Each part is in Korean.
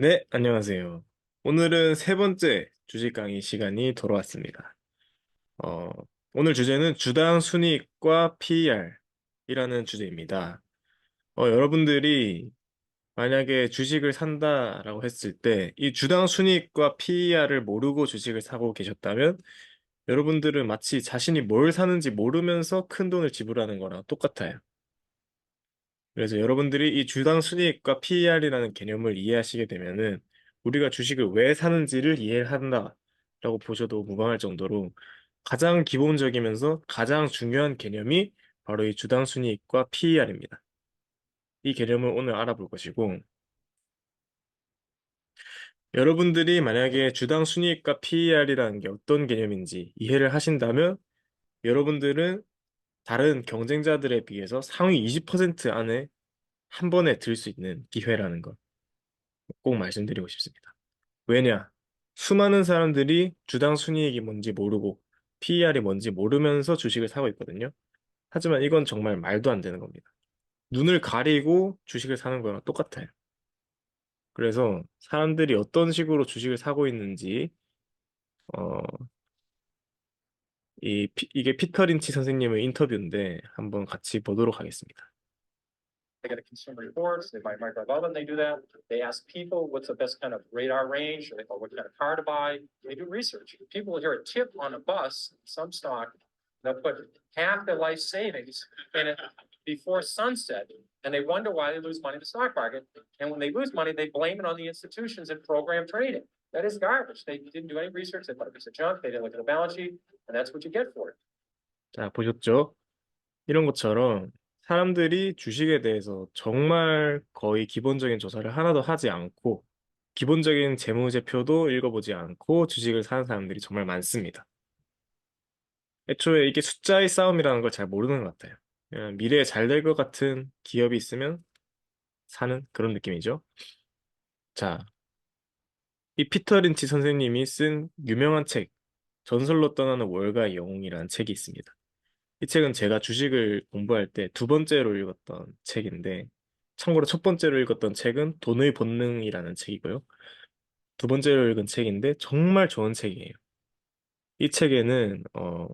네, 안녕하세요. 오늘은 세 번째 주식 강의 시간이 돌아왔습니다. 어, 오늘 주제는 주당 순이익과 PER이라는 주제입니다. 어, 여러분들이 만약에 주식을 산다라고 했을 때 이 주당 순이익과 PER을 모르고 주식을 사고 계셨다면 여러분들은 마치 자신이 뭘 사는지 모르면서 큰 돈을 지불하는 거랑 똑같아요. 그래서 여러분들이 이 주당 순이익과 PER이라는 개념을 이해하시게 되면은 우리가 주식을 왜 사는지를 이해한다라고 보셔도 무방할 정도로 가장 기본적이면서 가장 중요한 개념이 바로 이 주당 순이익과 PER입니다. 이 개념을 오늘 알아볼 것이고 여러분들이 만약에 주당 순이익과 PER이라는 게 어떤 개념인지 이해를 하신다면 여러분들은 다른 경쟁자들에 비해서 상위 20% 안에 한 번에 들 수 있는 기회라는 것꼭 말씀드리고 싶습니다. 왜냐? 수많은 사람들이 주당 순이익이 뭔지 모르고 PER이 뭔지 모르면서 주식을 사고 있거든요. 하지만 이건 정말 말도 안 되는 겁니다. 눈을 가리고 주식을 사는 거랑 똑같아요. 그래서 사람들이 어떤 식으로 주식을 사고 있는지 어, 이, 피- 이게 피터 린치 선생님의 인터뷰인데 한번 같이 보도록 하겠습니다. They get a consumer reports, they buy micro oven, they do that. They ask people what's the best kind of radar range, or they, or what kind of car to buy. They do research. People will hear a tip on a bus, some stock, they'll put half their life savings in it before sunset. And they wonder why they lose money in the stock market. And when they lose money, they blame it on the institutions and program trading. That is garbage. They didn't do any research. They thought it was a junk. They didn't look at the balance sheet, and that's what you get for it. 자, 보셨죠? 이런 것처럼 사람들이 주식에 대해서 정말 거의 기본적인 조사를 하나도 하지 않고 기본적인 재무제표도 읽어보지 않고 주식을 사는 사람들이 정말 많습니다. 애초에 이게 숫자의 싸움이라는 걸 잘 모르는 것 같아요. 미래에 잘 될 것 같은 기업이 있으면 사는 그런 느낌이죠. 자, 이 피터 린치 선생님이 쓴 유명한 책, 전설로 떠나는 월가의 영웅이라는 책이 있습니다. 이 책은 제가 주식을 공부할 때 두 번째로 읽었던 책인데, 참고로 첫 번째로 읽었던 책은 돈의 본능이라는 책이고요. 두 번째로 읽은 책인데 정말 좋은 책이에요. 이 책에는 어,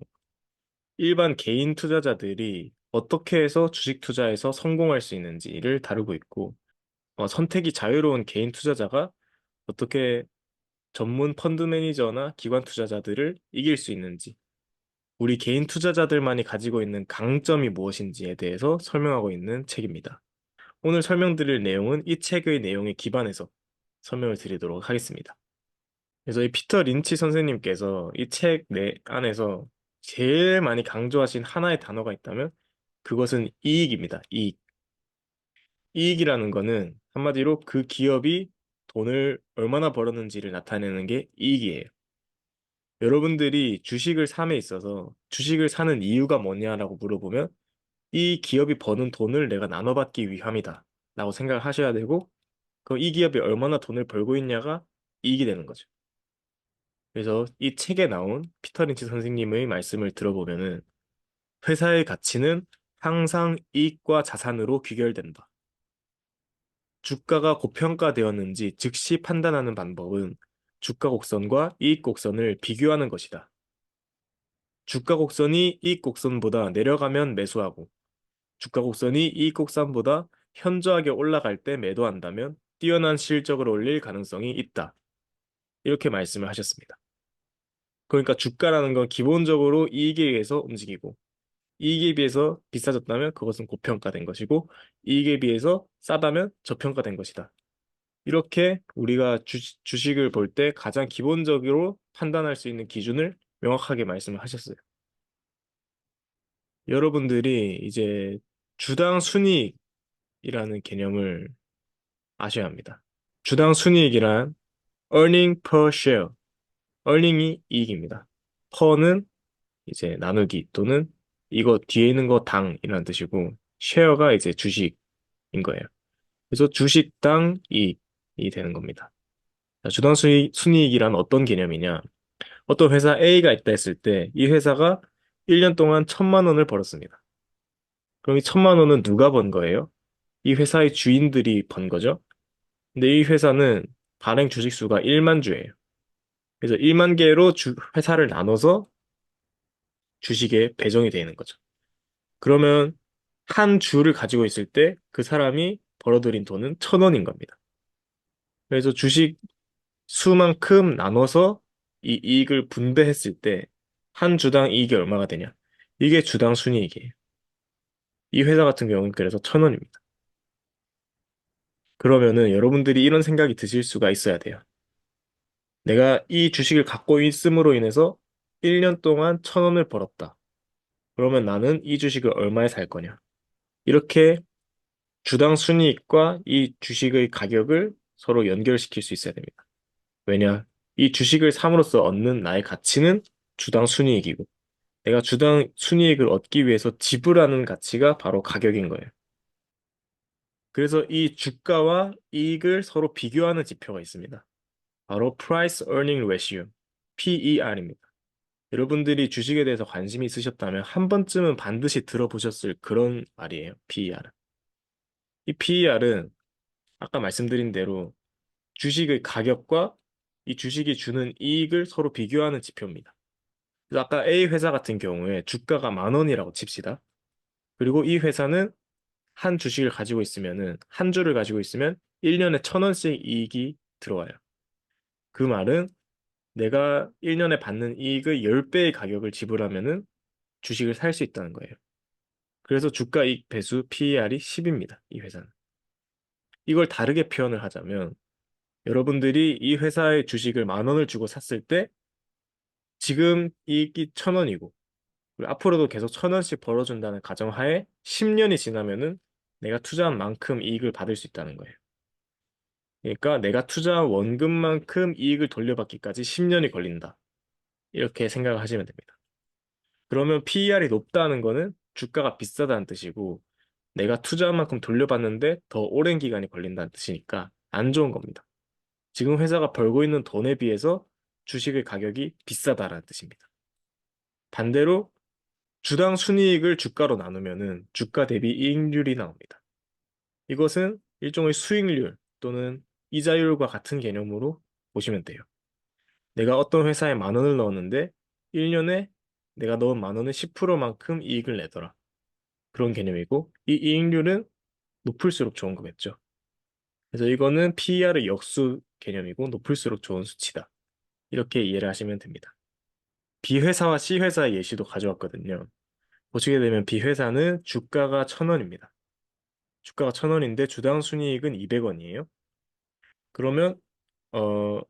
일반 개인 투자자들이 어떻게 해서 주식 투자에서 성공할 수 있는지를 다루고 있고, 어, 선택이 자유로운 개인 투자자가 어떻게 전문 펀드 매니저나 기관 투자자들을 이길 수 있는지, 우리 개인 투자자들만이 가지고 있는 강점이 무엇인지에 대해서 설명하고 있는 책입니다. 오늘 설명드릴 내용은 이 책의 내용에 기반해서 설명을 드리도록 하겠습니다. 그래서 이 피터 린치 선생님께서 이 책 내 안에서 제일 많이 강조하신 하나의 단어가 있다면 그것은 이익입니다. 이익. 이익이라는 거는 한마디로 그 기업이 돈을 얼마나 벌었는지를 나타내는 게 이익이에요. 여러분들이 주식을 삼에 있어서 주식을 사는 이유가 뭐냐라고 물어보면 이 기업이 버는 돈을 내가 나눠받기 위함이다 라고 생각을 하셔야 되고 그럼 이 기업이 얼마나 돈을 벌고 있냐가 이익이 되는 거죠. 그래서 이 책에 나온 피터 린치 선생님의 말씀을 들어보면은 회사의 가치는 항상 이익과 자산으로 귀결된다. 주가가 고평가되었는지 즉시 판단하는 방법은 주가 곡선과 이익 곡선을 비교하는 것이다. 주가 곡선이 이익 곡선보다 내려가면 매수하고 주가 곡선이 이익 곡선보다 현저하게 올라갈 때 매도한다면 뛰어난 실적을 올릴 가능성이 있다. 이렇게 말씀을 하셨습니다. 그러니까 주가라는 건 기본적으로 이익에 의해서 움직이고 이익에 비해서 비싸졌다면 그것은 고평가된 것이고 이익에 비해서 싸다면 저평가된 것이다. 이렇게 우리가 주, 주식을 볼 때 가장 기본적으로 판단할 수 있는 기준을 명확하게 말씀을 하셨어요. 여러분들이 이제 주당 순이익이라는 개념을 아셔야 합니다. 주당 순이익이란 earning per share, earning이 이익입니다. per는 이제 나누기 또는 이거 뒤에 있는 거 당이라는 뜻이고 share가 이제 주식인 거예요. 그래서 주식당 이익이 되는 겁니다. 자, 주당 수익, 순이익이란 어떤 개념이냐? 어떤 회사 A가 있다 했을 때 이 회사가 1년 동안 천만 원을 벌었습니다. 그럼 이 천만 원은 누가 번 거예요? 이 회사의 주인들이 번 거죠. 근데 이 회사는 발행 주식 수가 1만 주예요. 그래서 1만 개로 주- 회사를 나눠서 주식에 배정이 되는 거죠. 그러면 한 주를 가지고 있을 때 그 사람이 벌어들인 돈은 천 원인 겁니다. 그래서 주식 수만큼 나눠서 이 이익을 분배했을 때 한 주당 이익이 얼마가 되냐? 이게 주당 순이익이에요. 이 회사 같은 경우는 그래서 천 원입니다. 그러면은 여러분들이 이런 생각이 드실 수가 있어야 돼요. 내가 이 주식을 갖고 있음으로 인해서 1년 동안 천 원을 벌었다. 그러면 나는 이 주식을 얼마에 살 거냐? 이렇게 주당 순이익과 이 주식의 가격을 서로 연결시킬 수 있어야 됩니다. 왜냐? 이 주식을 삼으로써 얻는 나의 가치는 주당 순이익이고, 내가 주당 순이익을 얻기 위해서 지불하는 가치가 바로 가격인 거예요. 그래서 이 주가와 이익을 서로 비교하는 지표가 있습니다. 바로 Price Earning Ratio, PER입니다. 여러분들이 주식에 대해서 관심이 있으셨다면 한 번쯤은 반드시 들어보셨을 그런 말이에요. PER은. 이 PER은 아까 말씀드린 대로 주식의 가격과 이 주식이 주는 이익을 서로 비교하는 지표입니다. 그래서 아까 A 회사 같은 경우에 주가가 만 원이라고 칩시다. 그리고 이 회사는 한 주식을 가지고 있으면은 한 주를 가지고 있으면 1년에 천 원씩 이익이 들어와요. 그 말은 내가 1년에 받는 이익의 10배의 가격을 지불하면은 주식을 살 수 있다는 거예요. 그래서 주가 이익 배수 PER이 10입니다. 이 회사는. 이걸 다르게 표현을 하자면 여러분들이 이 회사의 주식을 만 원을 주고 샀을 때 지금 이익이 천 원이고 앞으로도 계속 천 원씩 벌어준다는 가정하에 10년이 지나면은 내가 투자한 만큼 이익을 받을 수 있다는 거예요. 그러니까 내가 투자한 원금만큼 이익을 돌려받기까지 10년이 걸린다. 이렇게 생각을 하시면 됩니다. 그러면 PER이 높다는 거는 주가가 비싸다는 뜻이고 내가 투자한 만큼 돌려받는데 더 오랜 기간이 걸린다는 뜻이니까 안 좋은 겁니다. 지금 회사가 벌고 있는 돈에 비해서 주식의 가격이 비싸다라는 뜻입니다. 반대로 주당 순이익을 주가로 나누면은 주가 대비 이익률이 나옵니다. 이것은 일종의 수익률 또는 이자율과 같은 개념으로 보시면 돼요. 내가 어떤 회사에 만 원을 넣었는데 1년에 내가 넣은 만 원의 10%만큼 이익을 내더라. 그런 개념이고 이 이익률은 높을수록 좋은 거겠죠. 그래서 이거는 PER의 역수 개념이고 높을수록 좋은 수치다. 이렇게 이해를 하시면 됩니다. B회사와 C회사의 예시도 가져왔거든요. 보시게 되면 B회사는 주가가 1000원입니다. 주가가 1000원인데 주당 순이익은 200원이에요. 그러면 어,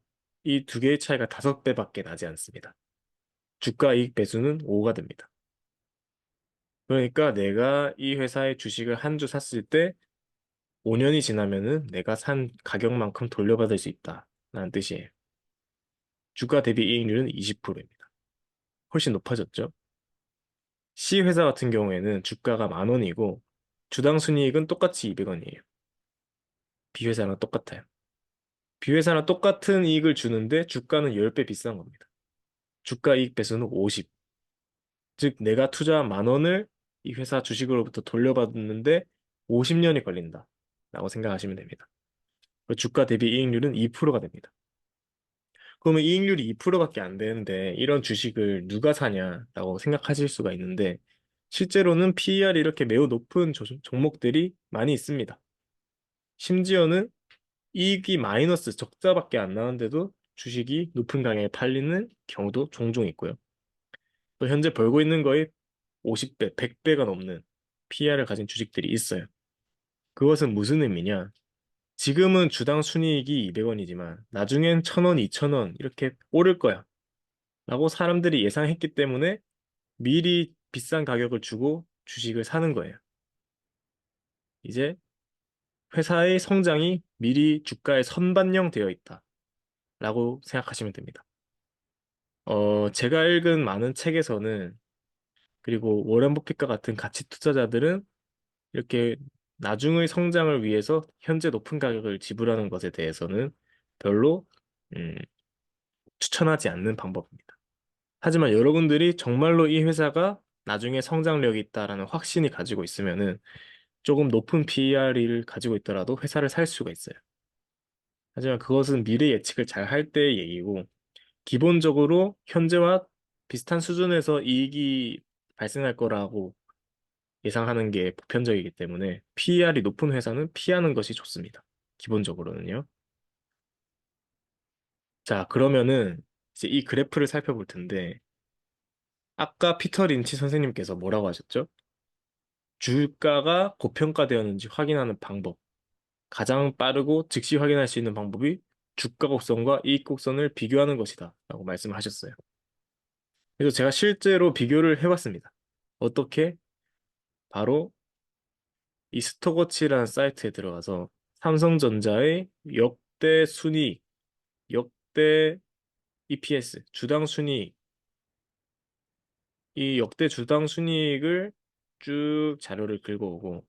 이 두 개의 차이가 5배밖에 나지 않습니다. 주가 이익 배수는 5가 됩니다. 그러니까 내가 이 회사의 주식을 한 주 샀을 때 5년이 지나면은 내가 산 가격만큼 돌려받을 수 있다라는 뜻이에요. 주가 대비 이익률은 20%입니다. 훨씬 높아졌죠? C 회사 같은 경우에는 주가가 만 원이고 주당 순이익은 똑같이 200원이에요. B 회사랑 똑같아요. B 회사랑 똑같은 이익을 주는데 주가는 10배 비싼 겁니다. 주가 이익 배수는 50. 즉 내가 투자한 만 원을 이 회사 주식으로부터 돌려받는데 50년이 걸린다. 라고 생각하시면 됩니다. 주가 대비 이익률은 2%가 됩니다. 그러면 이익률이 2%밖에 안 되는데 이런 주식을 누가 사냐라고 생각하실 수가 있는데 실제로는 PER이 이렇게 매우 높은 조- 종목들이 많이 있습니다. 심지어는 이익이 마이너스 적자밖에 안 나는데도 주식이 높은 가격에 팔리는 경우도 종종 있고요. 또 현재 벌고 있는 거의 50배, 100배가 넘는 PER을 가진 주식들이 있어요. 그것은 무슨 의미냐? 지금은 주당 순이익이 200원이지만 나중엔 1000원, 2000원 이렇게 오를 거야. 라고 사람들이 예상했기 때문에 미리 비싼 가격을 주고 주식을 사는 거예요. 이제 회사의 성장이 미리 주가에 선반영되어 있다. 라고 생각하시면 됩니다. 어, 제가 읽은 많은 책에서는 그리고 워렌 버핏과 같은 가치 투자자들은 이렇게 나중의 성장을 위해서 현재 높은 가격을 지불하는 것에 대해서는 별로 음, 추천하지 않는 방법입니다. 하지만 여러분들이 정말로 이 회사가 나중에 성장력이 있다라는 확신이 가지고 있으면은 조금 높은 PER을 가지고 있더라도 회사를 살 수가 있어요. 하지만 그것은 미래 예측을 잘 할 때의 얘기고, 기본적으로 현재와 비슷한 수준에서 이익이 발생할 거라고 예상하는 게 보편적이기 때문에 PER이 높은 회사는 피하는 것이 좋습니다. 기본적으로는요. 자, 그러면은 이제 이 그래프를 살펴볼 텐데, 아까 피터 린치 선생님께서 뭐라고 하셨죠? 주가가 고평가되었는지 확인하는 방법. 가장 빠르고 즉시 확인할 수 있는 방법이 주가 곡선과 이익 곡선을 비교하는 것이다. 라고 말씀을 하셨어요. 그래서 제가 실제로 비교를 해봤습니다. 어떻게? 바로 이 스톡워치라는 사이트에 들어가서 삼성전자의 역대 순이익, 역대 EPS, 주당 순이익, 이 역대 주당 순이익을 쭉 자료를 긁어오고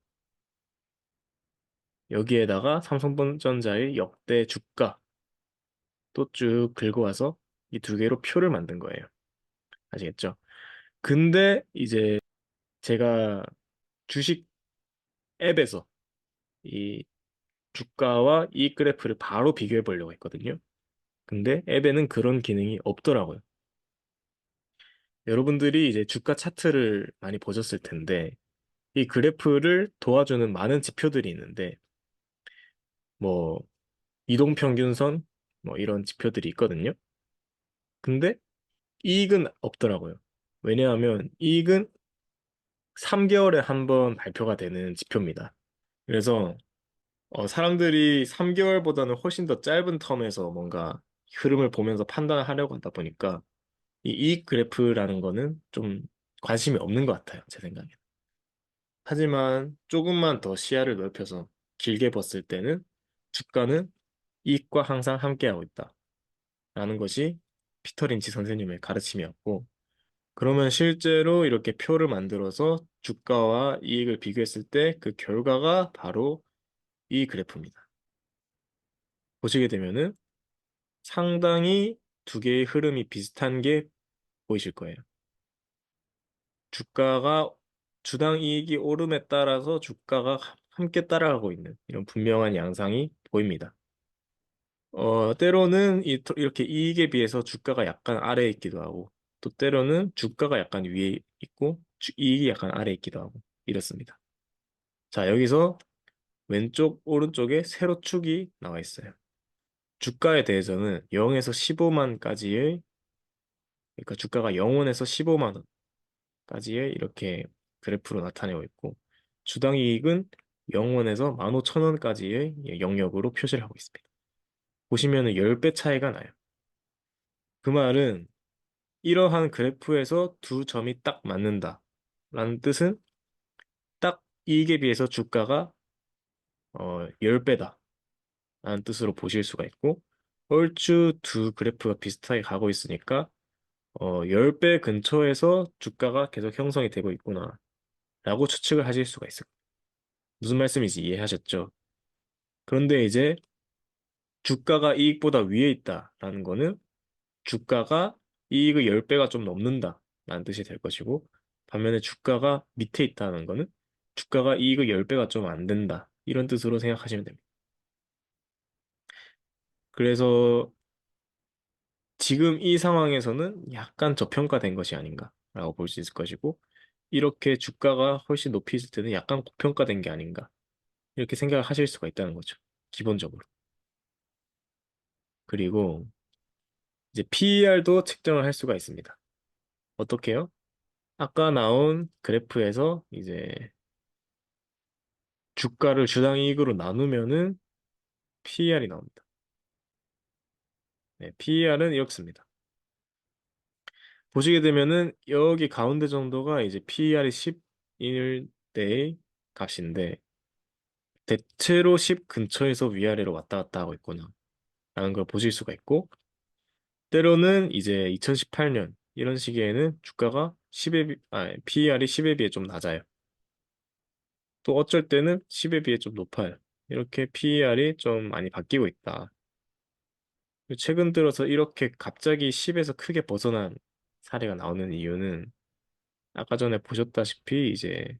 여기에다가 삼성전자의 역대 주가 또 쭉 긁어와서 이 두 개로 표를 만든 거예요. 아시겠죠? 근데 이제 제가 주식 앱에서 이 주가와 이익 그래프를 바로 비교해 보려고 했거든요. 근데 앱에는 그런 기능이 없더라고요. 여러분들이 이제 주가 차트를 많이 보셨을 텐데 이 그래프를 도와주는 많은 지표들이 있는데 뭐 이동 평균선 뭐 이런 지표들이 있거든요. 근데 이익은 없더라고요. 왜냐하면 이익은 3개월에 한 번 발표가 되는 지표입니다. 그래서 어, 사람들이 3개월보다는 훨씬 더 짧은 텀에서 뭔가 흐름을 보면서 판단을 하려고 하다 보니까 이 이익 그래프라는 거는 좀 관심이 없는 것 같아요. 제 생각에. 하지만 조금만 더 시야를 넓혀서 길게 봤을 때는 주가는 이익과 항상 함께하고 있다. 라는 것이 피터 린치 선생님의 가르침이었고, 그러면 실제로 이렇게 표를 만들어서 주가와 이익을 비교했을 때 그 결과가 바로 이 그래프입니다. 보시게 되면은 상당히 두 개의 흐름이 비슷한 게 보이실 거예요. 주가가 주당 이익이 오름에 따라서 주가가 함께 따라가고 있는 이런 분명한 양상이 보입니다. 어, 때로는 이, 이렇게 이익에 비해서 주가가 약간 아래에 있기도 하고, 또 때로는 주가가 약간 위에 있고, 주- 이익이 약간 아래에 있기도 하고, 이렇습니다. 자, 여기서 왼쪽, 오른쪽에 세로축이 나와 있어요. 주가에 대해서는 0에서 15만까지의, 그러니까 주가가 0원에서 15만 원까지의 이렇게 그래프로 나타내고 있고, 주당 이익은 0원에서 15,000원까지의 영역으로 표시를 하고 있습니다. 보시면은 10배 차이가 나요. 그 말은 이러한 그래프에서 두 점이 딱 맞는다. 라는 뜻은 딱 이익에 비해서 주가가 어, 10배다. 라는 뜻으로 보실 수가 있고 얼추 두 그래프가 비슷하게 가고 있으니까 어, 10배 근처에서 주가가 계속 형성이 되고 있구나. 라고 추측을 하실 수가 있어요. 무슨 말씀인지 이해하셨죠? 그런데 이제 주가가 이익보다 위에 있다라는 거는 주가가 이익의 10배가 좀 넘는다 라는 뜻이 될 것이고 반면에 주가가 밑에 있다는 거는 주가가 이익의 10배가 좀 안 된다. 이런 뜻으로 생각하시면 됩니다. 그래서 지금 이 상황에서는 약간 저평가된 것이 아닌가라고 볼 수 있을 것이고 이렇게 주가가 훨씬 높이 있을 때는 약간 고평가된 게 아닌가 이렇게 생각을 하실 수가 있다는 거죠. 기본적으로. 그리고 이제 PER도 측정을 할 수가 있습니다. 어떻게요? 아까 나온 그래프에서 이제 주가를 주당 이익으로 나누면은 PER이 나옵니다. 네, PER은 이렇습니다. 보시게 되면은 여기 가운데 정도가 이제 PER이 10일 때의 값인데 대체로 10 근처에서 위아래로 왔다 갔다 하고 있구나 라는 걸 보실 수가 있고 때로는 이제 2018년 이런 시기에는 주가가 10에 비, 아, PER이 10에 비해 좀 낮아요. 또 어쩔 때는 10에 비해 좀 높아요. 이렇게 PER이 좀 많이 바뀌고 있다. 최근 들어서 이렇게 갑자기 10에서 크게 벗어난 사례가 나오는 이유는 아까 전에 보셨다시피 이제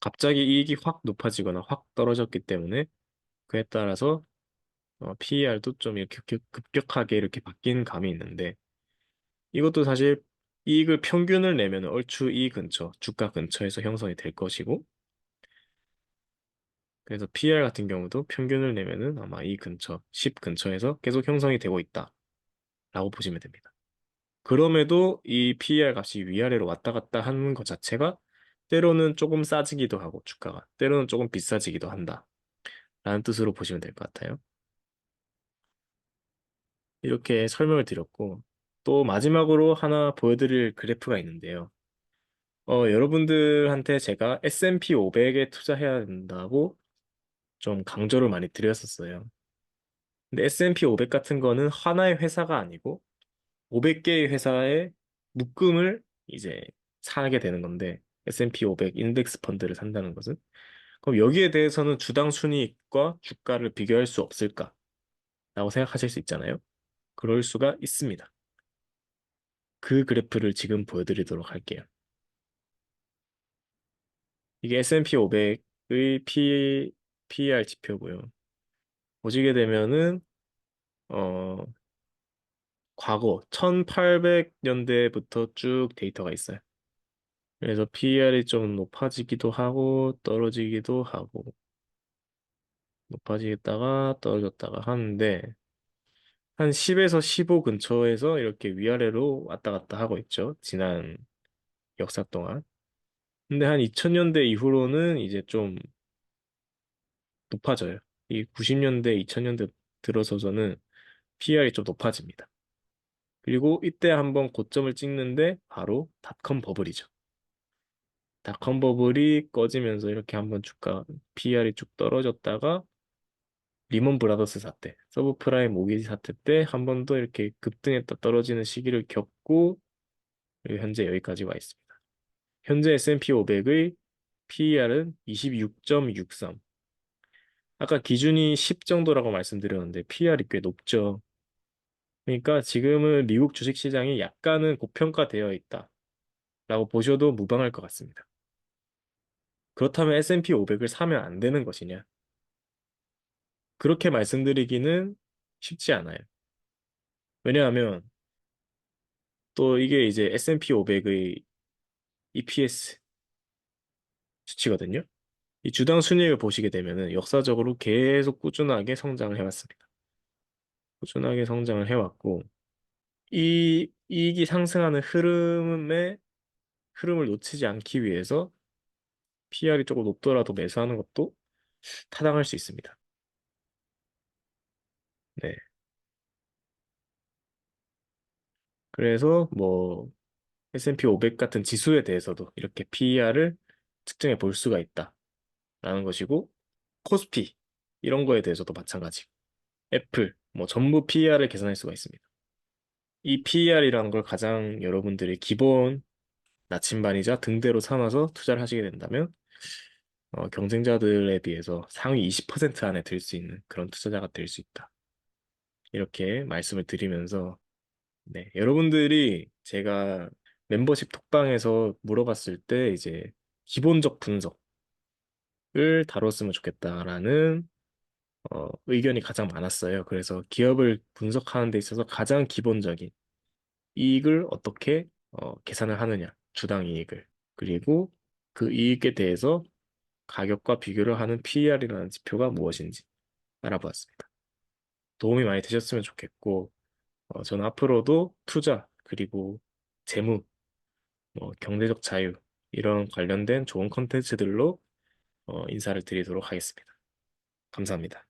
갑자기 이익이 확 높아지거나 확 떨어졌기 때문에 그에 따라서 어, PER도 좀 이렇게 급- 급격하게 이렇게 바뀐 감이 있는데 이것도 사실 이익을 평균을 내면 얼추 이 근처, 주가 근처에서 형성이 될 것이고 그래서 PR 같은 경우도 평균을 내면은 아마 이 근처, 10 근처에서 계속 형성이 되고 있다 라고 보시면 됩니다. 그럼에도 이 PER 값이 위아래로 왔다 갔다 하는 것 자체가 때로는 조금 싸지기도 하고 주가가 때로는 조금 비싸지기도 한다. 라는 뜻으로 보시면 될 것 같아요. 이렇게 설명을 드렸고 또 마지막으로 하나 보여드릴 그래프가 있는데요. 어, 여러분들한테 제가 S&P 500에 투자해야 된다고 좀 강조를 많이 드렸었어요. 근데 S&P 500 같은 거는 하나의 회사가 아니고 500개의 회사의 묶음을 이제 사게 되는 건데 S&P 500 인덱스 펀드를 산다는 것은 그럼 여기에 대해서는 주당 순이익과 주가를 비교할 수 없을까? 라고 생각하실 수 있잖아요. 그럴 수가 있습니다. 그 그래프를 지금 보여드리도록 할게요. 이게 S&P 500의 P, PER 지표고요. 보시게 되면은 어, 과거 1800년대부터 쭉 데이터가 있어요. 그래서 PER이 좀 높아지기도 하고 떨어지기도 하고 높아지겠다가 떨어졌다가 하는데 한 10에서 15 근처에서 이렇게 위아래로 왔다 갔다 하고 있죠. 지난 역사 동안. 근데 한 2000년대 이후로는 이제 좀 높아져요. 이 90년대, 2000년대 들어서서는 PER이 좀 높아집니다. 그리고 이때 한번 고점을 찍는데 바로 닷컴 버블이죠. 닷컴 버블이 꺼지면서 이렇게 한번 주가 PER이 쭉 떨어졌다가 리먼 브라더스 사태, 서브프라임 모기지 사태 때 한 번 더 이렇게 급등했다 떨어지는 시기를 겪고 그리고 현재 여기까지 와 있습니다. 현재 S&P 500의 PER은 26.63. 아까 기준이 10 정도라고 말씀드렸는데 PER이 꽤 높죠. 그러니까 지금은 미국 주식 시장이 약간은 고평가되어 있다라고 보셔도 무방할 것 같습니다. 그렇다면 S&P 500을 사면 안 되는 것이냐? 그렇게 말씀드리기는 쉽지 않아요. 왜냐하면 또 이게 이제 S&P 500의 EPS 수치거든요. 이 주당 순이익을 보시게 되면은 역사적으로 계속 꾸준하게 성장을 해왔습니다. 꾸준하게 성장을 해왔고 이 이익이 상승하는 흐름에 흐름을 놓치지 않기 위해서 PR이 조금 높더라도 매수하는 것도 타당할 수 있습니다. 네. 그래서 뭐 S&P 500 같은 지수에 대해서도 이렇게 PER을 측정해 볼 수가 있다 라는 것이고 코스피 이런 거에 대해서도 마찬가지. 애플 뭐 전부 PER을 계산할 수가 있습니다. 이 PER이라는 걸 가장 여러분들이 기본 나침반이자 등대로 삼아서 투자를 하시게 된다면 어, 경쟁자들에 비해서 상위 20% 안에 들 수 있는 그런 투자자가 될 수 있다. 이렇게 말씀을 드리면서 네, 여러분들이 제가 멤버십 톡방에서 물어봤을 때 이제 기본적 분석 을 다뤘으면 좋겠다라는 어, 의견이 가장 많았어요. 그래서 기업을 분석하는 데 있어서 가장 기본적인 이익을 어떻게 어, 계산을 하느냐, 주당 이익을. 그리고 그 이익에 대해서 가격과 비교를 하는 PER이라는 지표가 무엇인지 알아보았습니다. 도움이 많이 되셨으면 좋겠고, 어, 저는 앞으로도 투자, 그리고 재무, 뭐 경제적 자유, 이런 관련된 좋은 컨텐츠들로 어, 인사를 드리도록 하겠습니다. 감사합니다.